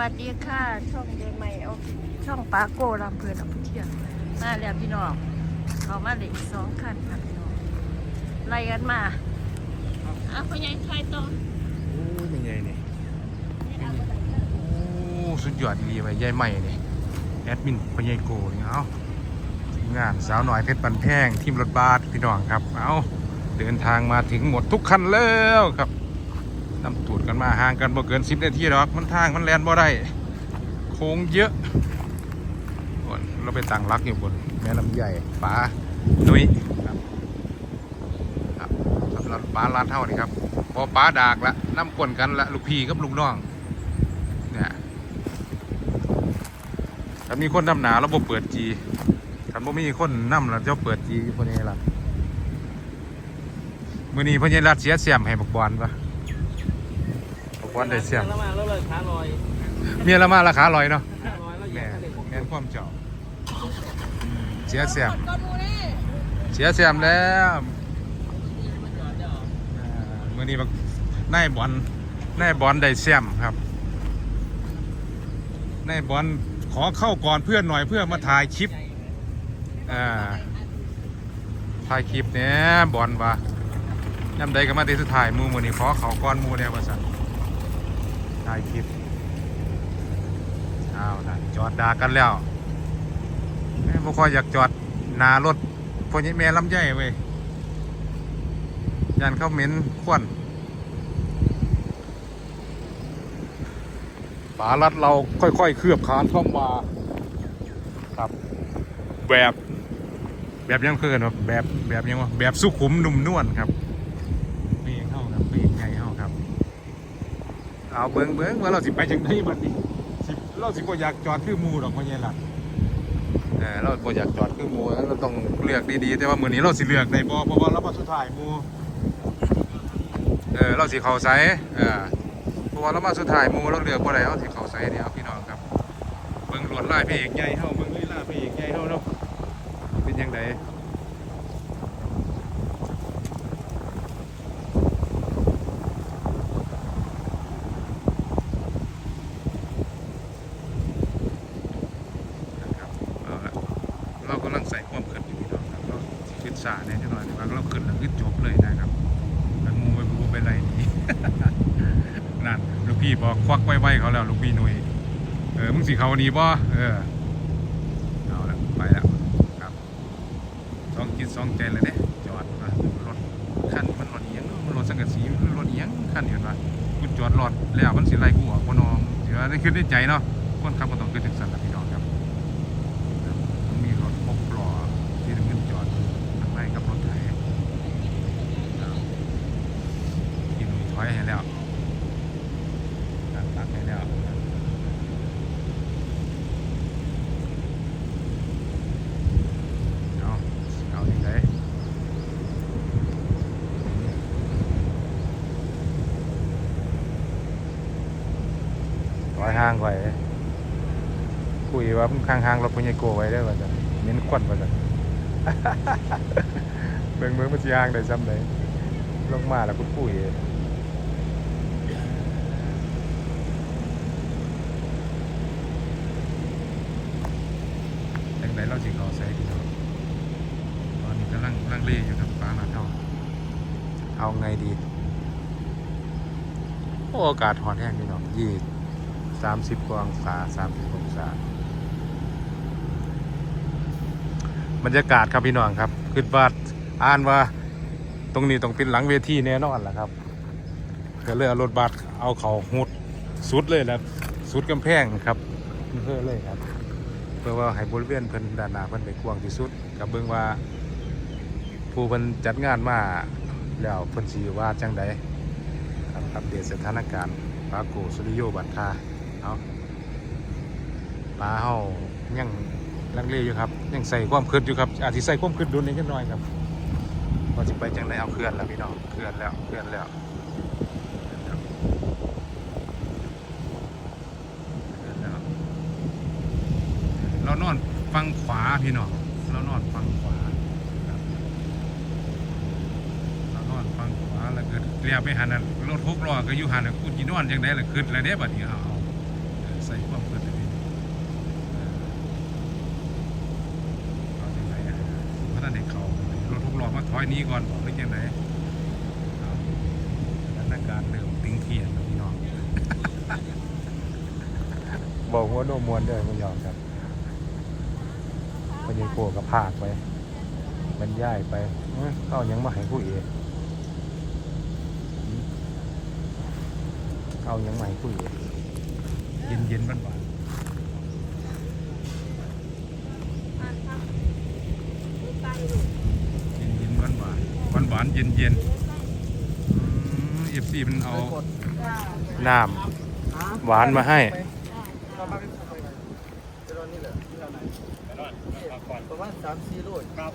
วัสดีค่ะ ช่องเดใหม่เอาช่องปาโก้ลำเพลินลำเที่ยงมาแล้วพี่น้องเขามาเหล็กสองคันค่ะพี่น้องไล่กันมาอะพ่อใหญ่ทายต่อโอ้ยยังไงนี่โอ้สุดยอดดีไปใหญ่ใหม่เนี่ยแอดมินพญายโกนี่เอาทีมงานสาวหน่อยเพชรบันแพงทีมรถบัสพี่น้องครับเอาเดินทางมาถึงหมดทุกคันแล้วครับ นำตูดกันมาห่างกันบ่เกินสิบนาทีหรอกมันทางมันแลนบ่ได้โค้งเยอะบนเราไปตั้งรักอยู่บนแม่ลำใหญ่ป๋านุ้ยครับครับสำหรับป๋าลาดเท่านี่ครับพอป้าดากละน้ำกวนกันละลูกพี่กับลูกน้องเนี่ยถ้ามีคนนำหนาแล้วบ่เปิดจีถ้าบ่มีคนนำแล้วจ้าเปิดจีคนนี้ละมื้อนี้พิ่นยังรัดเสียเสียมให้บักบอลปะ บักบอลได้เสียมแล้วมาแล้วเลยขาลอยเมียละมาราคาลอยเนาะขาลอยแล้วแม่แย่เลยแม่นความเจ้าเสียเสียมเสียเสียมแล้วอ่ามื้อนี้บักนายบอลนายบอลได้เสียมครับนายบอลขอเข้าก่อนเพื่อนหน่อยเพื่อมาถ่ายคลิปอ่าถ่ายคลิปเนี่ยบอลวะยำใดก็มาตีสุดถ่ายหมูมือนี่ขอเขาก้อนหมูเนี่ยมาสั่น ถ่ายคลิปอ้าวนะจอดด่ากันแล้วแม่พวกคอยอยากจอดนารถพวกนี้แม่ลำใหญ่เว้ยยันเข้าเหม็นควนปาลัดเราค่อยๆ เคลือบคานเข้ามาครับ แบบ แบบยังเพื่อนแบบแบบยังวะแบบสุขุมนุ่มนวลครับปีเข้าครับปีกใหญ่เข้าครับ เอาเบิ้งเบิ้งว่าเราสิไปจังไดบัดนี้สิเราสิบ่อยากจอดคือหมูดอกพ่อใหญ่ล่ะเออเราบ่อยากจอดคือหมูเราต้องเลือกดีๆแต่ว่ามื้อนี้เราสิเลือกได้บ่เพราะว่าเราบ่สุดท้ายหมูเออเราสิเข้าไสเออเพราะว่าเรามาสุดท้ายหมูเราเลือกบ่ได้เอาสิเข้าไสเนี่ยเอาพี่น้องครับเบิ่งลวดลายพระเอกใหญ่เฮาเบิ่งลีลาพระเอกใหญ่เฮาเนาะเป็นยังไงนะครับเอาละเรากำลังใส่ความขึ้นอยู่พี่น้องครับเราขึ้นสาเนี่ยจังหน่อยว่าเราขึ้นแล้วขึ้นจบเลยนะครับมันมูไปบูไปไรนี่นั่นลูกพี่บอกควักไว้ๆเขาแล้ว ลูกพี่หนุ่ยเออมึงสิเขาดีป่ะเออเอาละไปแล้วครับสองจิตสองใจเลยเด้จอดรถคันมันรถเอียงเนอะมันรถสังกะสีมันรถเอียงคันเห็นปะกูจอดรถแล้วมันสิไล่กูออกบ่น้องเดี๋ยวได้ขึ้นได้ใจเนาะคนขับก็ต้องขึ้นถึงสันละพี่น้องครับมันมีรถพกล้อที่น้ำเงินจอด ในกับรถไถที่หนุ่ยถอยให้แล้วตัดตัดให้แล้วเอาเอาอย่างไรถอยห่างไว้คุยว่าข้างๆรถพญโกไว้ได้อว่าจะเน้นควันว่าจะ เบิ่งเบิ่งมันสิห่างได้ซ้ำได้ลงมาแล้วคุณปุ้ยจังไดเราสิเขาใส่ดีเนาะตอนนี้กำลังลังเลอยู่ครับฟ้ามาเท่าเอาไงดีโอ้อากาศหอนแห้งพี่น้องยี่สามสิบกว่าองศาสามสิบองศา บรรยากาศครับพี่น้องครับคิดว่าอ่านว่าตรงนี้ต้องเป็นหลังเวทีแน่นอนแหละครับก็เลยเอารถบัสเอาเขาหุดสุดเลยนะสุดกำแพงครับเพื่อเลยครับ เพื่อว่าให้บริเวณเพิ่นด้านหน้าเพิ่นได้กว้างที่สุดกับเบิ่งว่า ผู้เพิ่นจัดงานมาแล้วเพิ่นสิว่าจังใดครับอัปเดตสถานการณ์ปาโกสุริโยบัตรคาเอาปลาเฮายัง ลังเลอยู่ครับยังใส่ความคืดอยู่ครับอาจสิใส่ความคืดดุนนิดหน่อยครับว่าสิไปจังไดเอาเคลื่อนแล้วพี่น้องเคลื่อนแล้วเคลื่อนแล้วเคลื่อนแล้วเรานอนฟังขวาพี่น้องเรานอนฟังขวาเรานอนฟังขวาแล้วเกิดเรียกไปหันรถหกล้อก็อยู่หันกูจีนอนจังไดล่ะขึ้นแล้วเด้บัดนี้เอาเอาส่ความเกิดเลยเอาจังไหนอะเพราะนั่นเด็กเขารถทุกล้ อมาถอยหนี้ก่อนบอกไม่จังไหนเอาสถานการณ์เริ่มตึงเครียดแล้วพี่น้องบอกว่าโนมวนด้วยไม่ยอมครับมันยังกลัวกับภาคไป มันย่ายไปเอ้ยเข้ายังมาให้ผู้เอกเอายังมาให้ผู้เอกเย็นเย็นๆบ้านบ้านเย็นเย็นบ้านบ้านบ้านบ้านๆเย็นเย็นเอฟซีมันเอาน้ำหวานมาให้ประมาณสามสี่โลครับ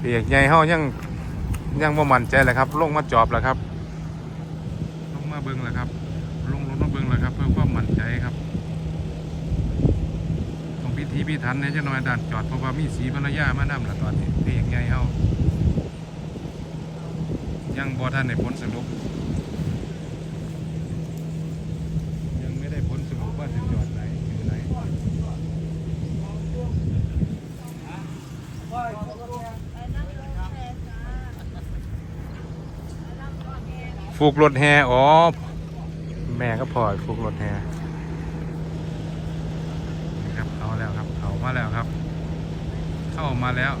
เปียกใหญ่เฮายังยังบ่มั่นใจเลยครับ ลงมาจอบแล้วครับ ลงมาเบิ้งแล้วครับ ลงรถมาเบิ้งแล้วครับ เพื่อความมั่นใจครับต้อง พิธีพิถันในจะน้อยด่านจอดเพราะว่ามีสีภรรยามานำแล้วตอนนี้เพียงไงเฮายังบ่ทันในผลสรุป ยังไม่ได้ผลสรุปว่าจะจอดไหนอยู่ไหนฟูกรถแฮอ๋อ แม่ก็พลอยฟูกรถแฮ นะครับเอาแล้วครับเอา มาแล้วครับ เข้ามาแล้ว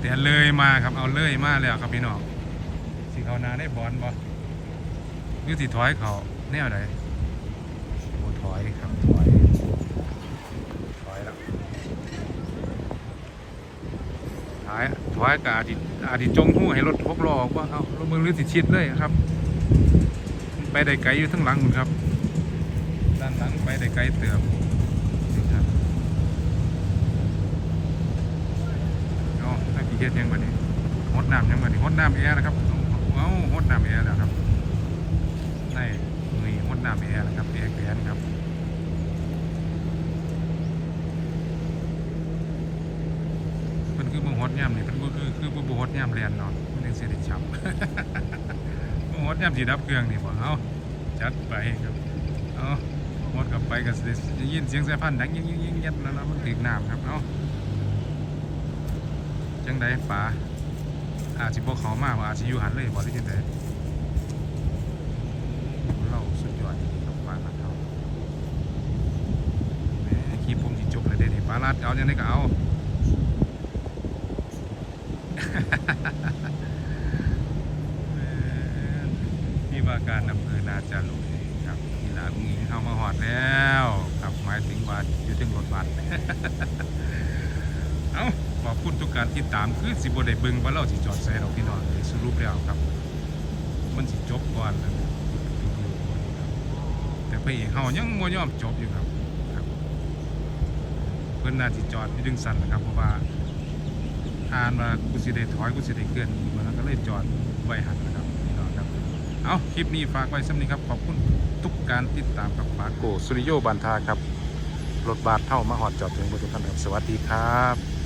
แต่เลยมาครับเอาเลยมาแล้วครับพี่น้องสิเขานาได้บอลบ่หรือสิถอยเขาแนวไหนโอ้ถอยครับถอยถอยแล้วถอยถอยกับอาทิอาทิจงหู้ให้รถพกล้อออกว่าเอารถมือหรือสิชิดเลยครับ ไปได้ไกลอยู่ทั้งหลังหมดครับ ด้านหลังไปได้ไกลเติมนี่ครับ เอาถ้ากี่เฮ็ดยังบัดนี้ฮดน้ำยังบัดนี้ฮดน้ำแอร์นะครับเอาเอาฮดน้ำแอร์แล้วครับนี่นี่ฮดน้ำแอร์นะครับแอร์แกนครับเพิ่นคือบ่ฮดย่ำนี่เพิ่นคือคือบ่บ่ฮดย่ำเรียนเนาะมันยังเสิได้ช้ำบ่ฮดย่ำสิดับเครื่องนี่บ่เอาจัดไปครับเอาฮดกลับไปก็สิได้ยินเสียงสายพันธุ์ดังยิ่งยิ่งยิ่งยัดแล้วนาะมันถึกน้ำครับเอา จังไดป๋าอาจสิบ่เขามากว่าอาจสิอยู่หันเลยบ่ได้จังไดเราสุดยอดกับปลาลัดเขาแหมคลิปผมสิจบเลยเด้นี่ปลาลัดเอาจังไดก็เอาที่ว่าการอำเภอนาจารุยครับทีหลาอุ้งอิงเข้ามาหอดแล้วครับหมายถึงว่าอยู่ถึงรถบัสเอา ขอบคุณทุกการติดตามคือสิบได้เบิ่งว่าเราสิจอดใส่เราพี่น้องได้สรุปแล้วครับ มันสิจบก่อนแล้วแต่พระเอกเฮายังบ่ยอมจบอยู่ครับครับ เพิ่นน่าสิจอดที่ดึงสั่นนะครับเพราะว่าอ่านว่ากูสิได้ถอยกูสิได้เคลื่อนอีกมันก็เลยจอดไว้หันนะครับพี่น้องครับเอาคลิปนี้ฝากไว้สำนี้ครับขอบคุณทุกการติดตามกับฝากโกสุริโยบันทาครับรถบาสเท่ามาหอดจอดถึงบริษัทครับสวัสดีครับ